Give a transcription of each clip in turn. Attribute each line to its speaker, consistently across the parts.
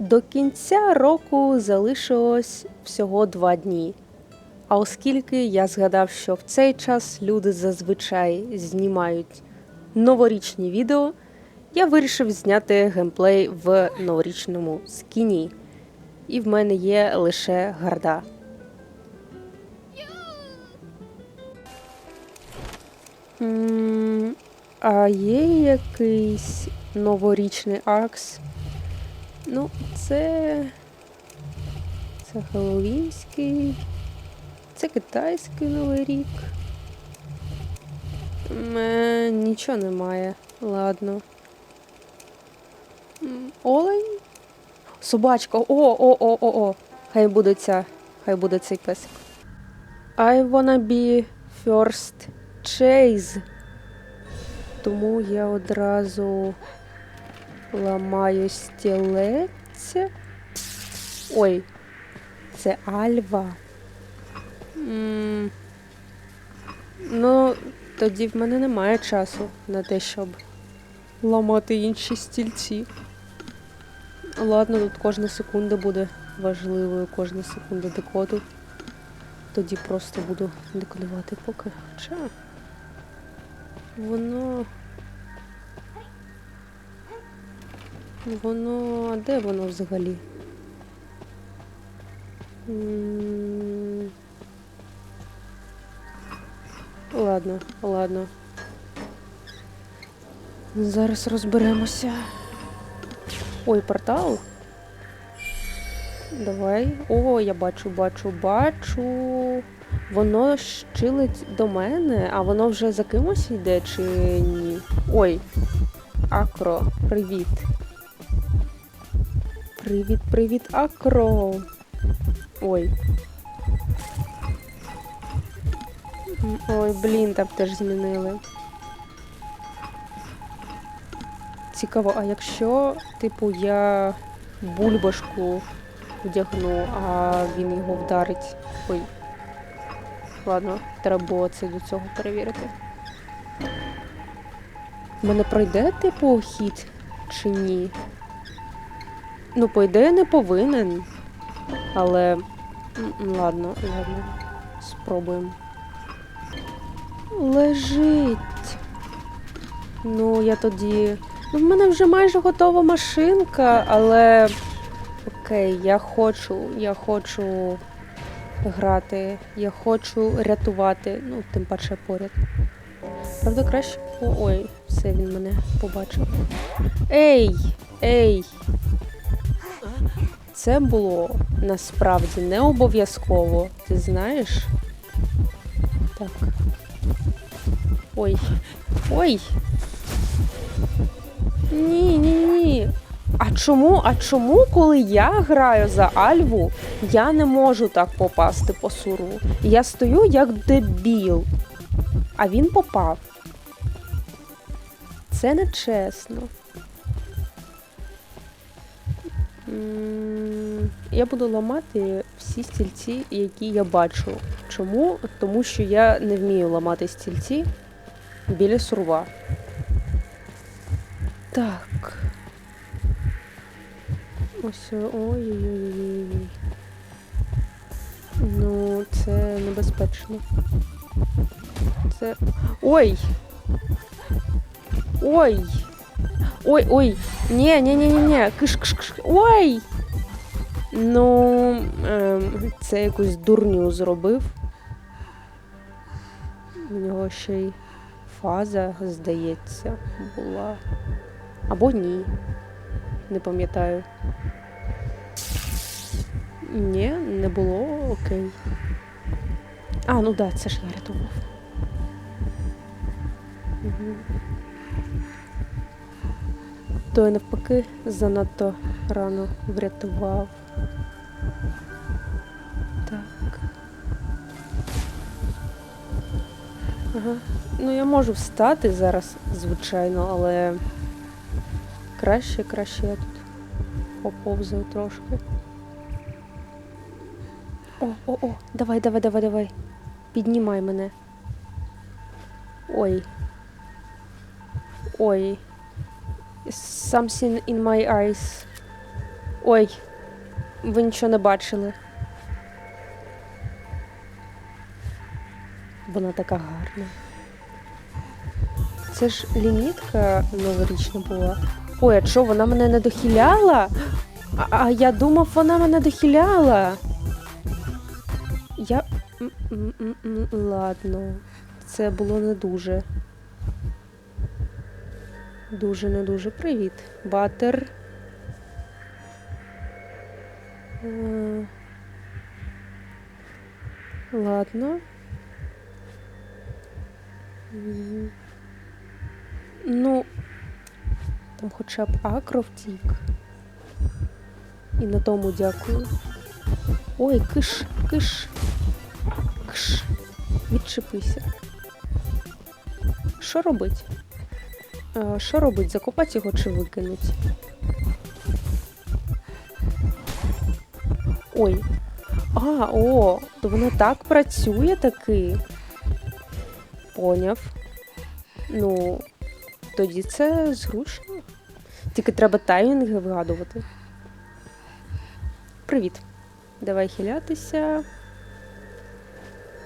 Speaker 1: До кінця року залишилось всього два дні. А оскільки я згадав, що в цей час люди зазвичай знімають новорічні відео, я вирішив зняти геймплей в новорічному скіні. І в мене є лише гарда. М, А є якийсь новорічний акс? Ну, це. Це Хеллоуінський. Це китайський новий рік. М, е, Нічого немає. Ладно. Олень? Собачка. О, о, о, о, о. Хай буде ця. Хай буде цей песик. I wanna be first chase. Тому я одразу ламаю стілець. Ой, це Альва. М, Ну, тоді в мене немає часу на те, щоб ламати інші стільці. Ладно, тут кожна секунда буде важливою, кожна секунда декоду. Тоді просто буду декодувати поки. Хоча воно. Воно. А де воно взагалі? Ладно, ладно. Зараз розберемося. Ой, портал. Давай. О, я бачу, бачу, бачу. Воно щилить до мене, а воно вже за кимось йде чи ні? Ой. Акро, привіт. Привіт, привіт, Акро. Ой. Ой, блін, там теж змінили. Цікаво, а якщо, типу, я бульбашку вдягну, а він його вдарить. Ой. Ладно, треба було це до цього перевірити. Мене пройде, типу, хід чи ні? Ну, по ідеї, не повинен. Але. Ладно, ладно. Спробуємо. Лежить. Ну, я тоді. Ну, в мене вже майже готова машинка, але. Окей, я хочу, я хочу грати, я хочу рятувати, ну, тим паче поряд. Правда, краще. О, ой, все, він мене побачив. Ей! Ей! Це було насправді не обов'язково, ти знаєш? Так. Ой. Ой! Ні, ні, ні. А чому, а чому, коли я граю за Альву, я не можу так попасти по суру? Я стою як дебіл, а він попав. Це не чесно. Я буду ламати всі стільці, які я бачу. Чому? Тому що я не вмію ламати стільці біля сурва. Так. Ось ой-ой-ой. Ну, це небезпечно. Це. Ой! Ой! Ой, ой! Ні. Киш, киш, киш. Ой! Ну, це якусь дурню зробив. У нього ще й фаза, здається, була. Або ні. Не пам'ятаю. Ні, не було, окей. А, ну да, це ж я рятував. Угу. То я навпаки занадто рано врятував. Так. Ага. Ну, я можу встати зараз, звичайно, але краще, краще я тут поповзаю трошки. О, о, о, давай, давай, давай, давай. Піднімай мене. Ой. Ой. Something in my eyes. Ой, ви нічого не бачили. Вона така гарна. Це ж лімітка новорічна була. Ой, а що, вона мене не дохиляла? А, а я думав, вона мене дохиляла. Я. Ладно. Це було не дуже. Дуже не дуже. Привіт. Батер. Е, Ладно. Ну, там хоча б акро втік. І на тому дякую. Ой, киш, киш. Кш. Відчепися. Що робить? Е, Що робить? Закопати його чи викинуть? Ой. А, о, то воно так працює таки. Поняв. Ну, тоді це зручно. Тільки треба таймінги вигадувати. Привіт. Давай хилятися.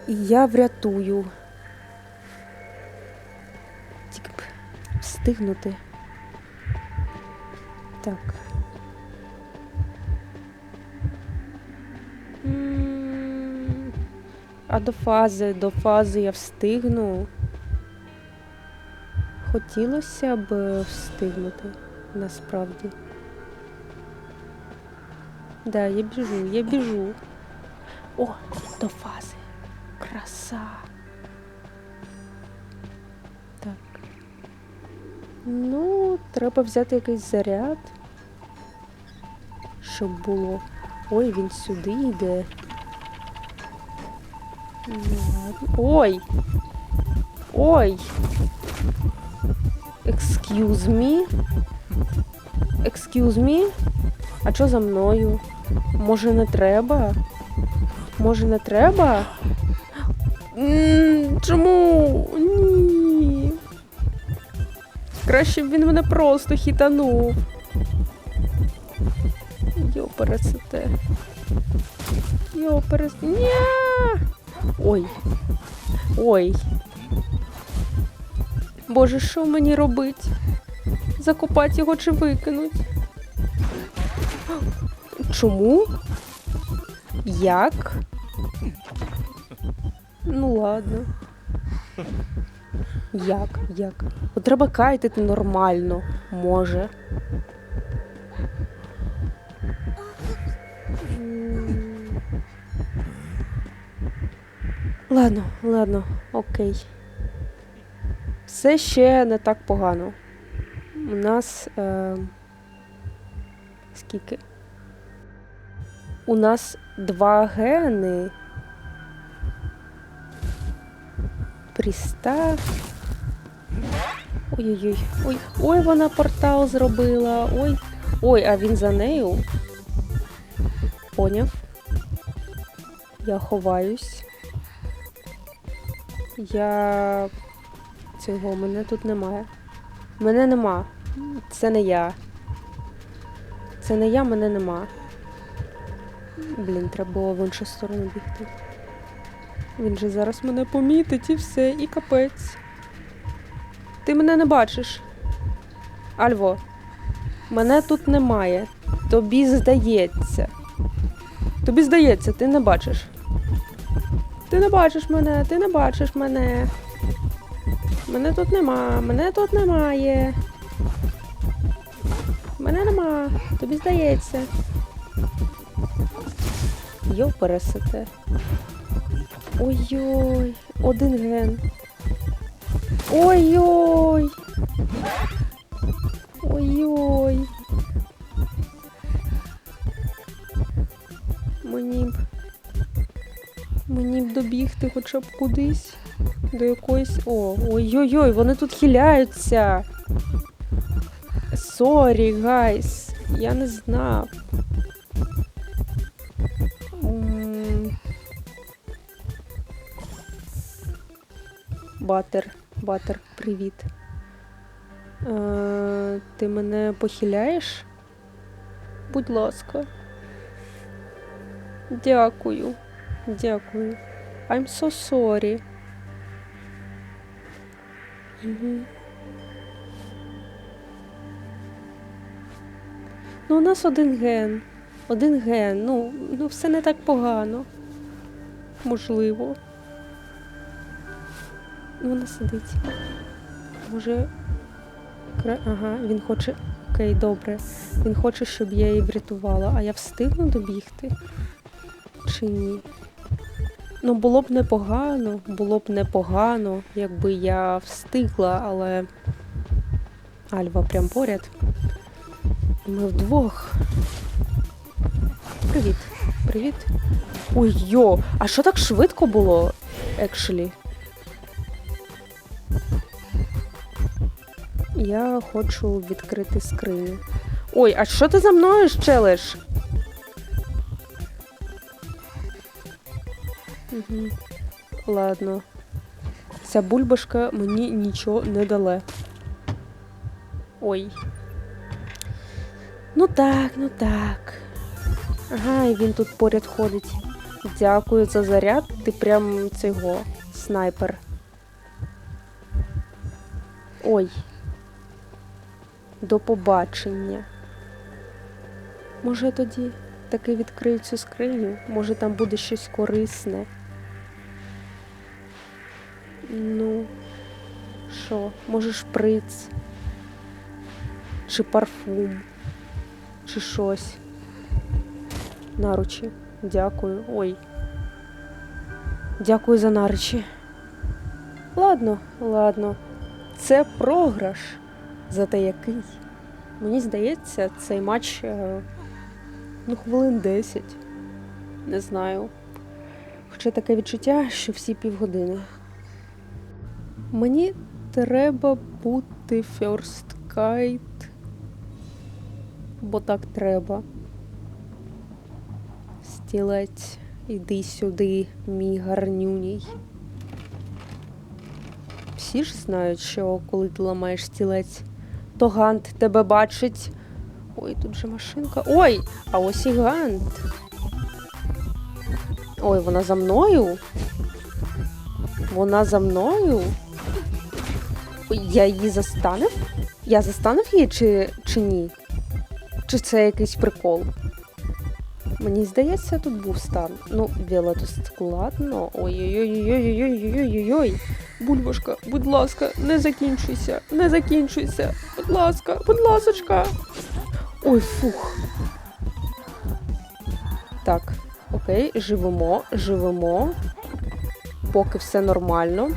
Speaker 1: Я врятую. Встигнути. Так. А до фази, до фази я встигну. Хотілося б встигнути, насправді. Да, я біжу, я біжу. О, до фази. Краса. Ну, треба взяти якийсь заряд. Щоб було. Ой, він сюди йде. Ой! Ой! Excuse me? Excuse me? А що за мною? Може не треба? Може не треба? Чому? Ні. Краще б він мене просто хітанув. Йо, пересете. Йо, пересете. Ні! Ой. Ой. Боже, що мені робить? Закопати його чи викинуть? Чому? Як? Ну ладно. Як? Як? От треба кайтити нормально. Може. Ладно, ладно, окей. Все ще не так погано. У нас. Е... Скільки? У нас два гени. Пристав. Ой-ой-ой. Ой, ой, вона портал зробила. Ой. Ой, а він за нею. Поняв. Я ховаюсь. Я. Цього мене тут немає. Мене нема. Це не я. Це не я, мене нема. Блін, треба було в іншу сторону бігти. Він же зараз мене помітить і все, і капець. Ти мене не бачиш. Альво, мене тут немає. Тобі здається. Тобі здається, ти не бачиш. Ти не бачиш мене, ти не бачиш мене. Мене тут нема, мене тут немає. Мене нема, тобі здається. Йо пересете. Ой-ой, один ген. Ой-ой. Ой-ой. Мені б. Мені б добігти хоча б кудись. До якоїсь. О, ой-ой-ой, вони тут хиляються. Сорі, гайс. Я не знав. Батер, батер, привіт. Е, ти мене похиляєш? будь ласка. Дякую. Дякую. I'm so sorry. Угу. Ну, у нас один ген. Один ген. Ну, ну все не так погано. Можливо. Вона сидить. Може. Ага, він хоче. Окей, добре. Він хоче, щоб я її врятувала, а я встигну добігти? Чи ні? Ну, було б непогано, було б непогано, якби я встигла, але Альва прям поряд. Ми вдвох. Привіт. Привіт. Ой йо, а що так швидко було, екшелі? Я хочу відкрити скриню. Ой, а що ти за мною щелиш? Угу. Ладно. Ця бульбашка мені нічого не дала. Ой. Ну так, ну так. Ага, і він тут поряд ходить. Дякую за заряд. Ти прям цього снайпер. Ой. До побачення. Може тоді таки відкрию цю скриню? Може там буде щось корисне. Ну, що, може шприц? Чи парфум? Чи щось? Наручі. Дякую. Ой. Дякую за наручі. Ладно, ладно. Це програш. Зате який. Мені здається, цей матч е, ну, хвилин 10. Не знаю. Хоча таке відчуття, що всі півгодини. Мені треба бути first kite, бо так треба. Стілець, іди сюди, мій гарнюній. Всі ж знають, що коли ти ламаєш стілець, то гант тебе бачить. Ой, тут же машинка. Ой! А ось і гант. Ой, вона за мною. Вона за мною. Ой, Я її застанив? Я застанив її чи, чи ні? Чи це якийсь прикол? Мені здається, тут був стан. Ну, Віла тут складно. Ой-ой-ой-ой-ой-ой-ой-ой-ой. Бульбашка, будь ласка, не закінчуйся, не закінчуйся. Будь ласка, будь ласочка. Ой, фух. Так, окей, живемо, живемо. Поки все нормально.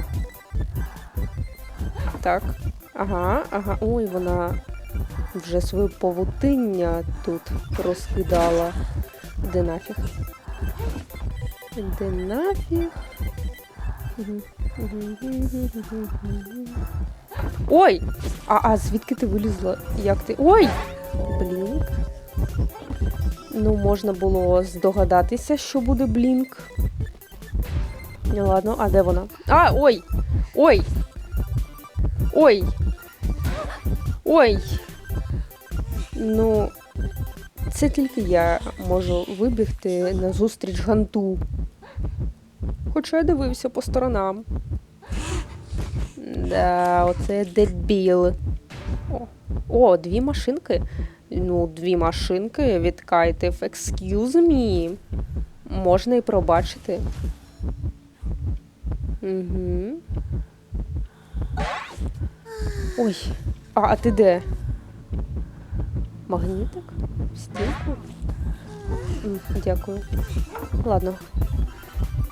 Speaker 1: Так. Ага, ага. Ой, вона вже своє павутиння тут розкидала. Де нафіг? Де нафіг? Ой! А, а звідки ти вилізла? Як ти. Ой! Блінк. Ну, можна було здогадатися, що буде блінк. Ну ладно, а де вона? А, ой! Ой! Ой! Ой! Ну, це тільки я можу вибігти на зустріч ганту. Хоча я дивився по сторонам. Да, оце дебіл. О, о, дві машинки. Ну, дві машинки від кайтів. Excuse me. Можна і пробачити. Угу. Ой, а, а ти де? Магнітик? Стійку? М, Дякую. Ладно.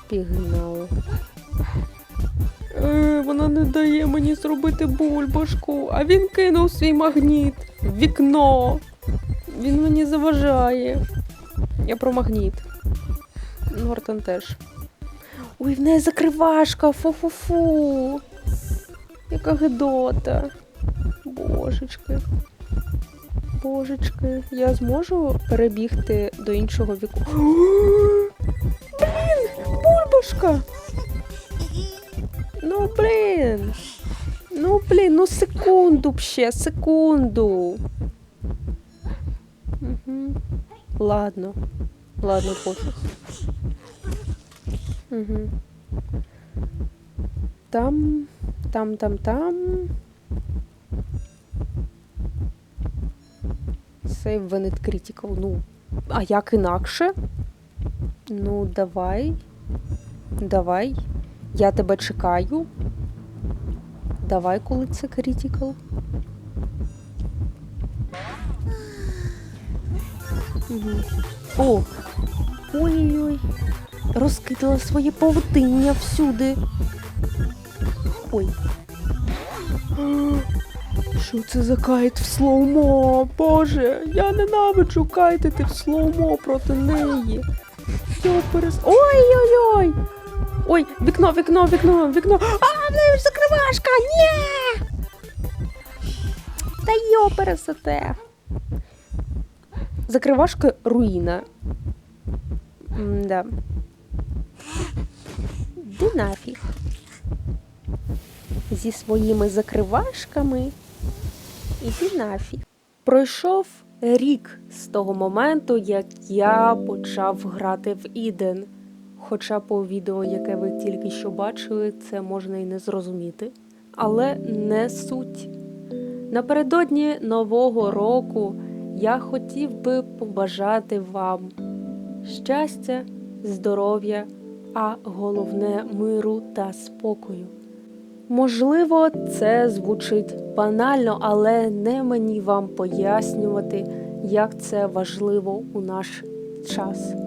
Speaker 1: Пігнали. Е, вона не дає мені зробити бульбашку, а він кинув свій магніт в вікно. Він мені заважає. Я про магніт. Нортон теж. Ой, в неї закривашка, фу-фу-фу. Яка гидота. Божечки. Божечки, я зможу перебігти до іншого віку. Блін, бульбашка. Ну, блін. Ну, блін, ну секунду б ще, секунду. Угу. Ладно. Ладно, пофіг. Угу. Там, там, там, там. When it critical. Ну, а як інакше? Ну, давай. Давай. Я тебе чекаю. Давай, коли це critical. Угу. О! Ой-ой-ой. Розкидала своє павутиння всюди. Ой. Що це за кайт в слоумо? Боже, я ненавиджу кайтити в слоумо проти неї. Я перес... Ой-ой-ой! Ой, вікно, вікно, вікно, вікно. А, в неї ж закривашка! Ні! Та йо пересете. Закривашка руїна. Да. Ди нафіг. Зі своїми закривашками. Іди нафіг. Пройшов рік з того моменту, як я почав грати в Іден. Хоча по відео, яке ви тільки що бачили, це можна і не зрозуміти. Але не суть. Напередодні Нового року я хотів би побажати вам щастя, здоров'я, а головне миру та спокою. Можливо, це звучить банально, але не мені вам пояснювати, як це важливо у наш час.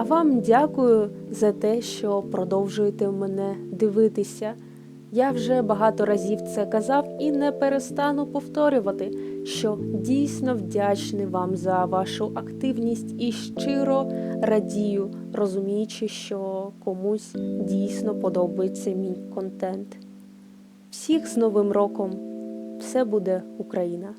Speaker 1: А вам дякую за те, що продовжуєте мене дивитися. Я вже багато разів це казав і не перестану повторювати, що дійсно вдячний вам за вашу активність і щиро радію, розуміючи, що комусь дійсно подобається мій контент. Всіх з Новим роком! Все буде Україна!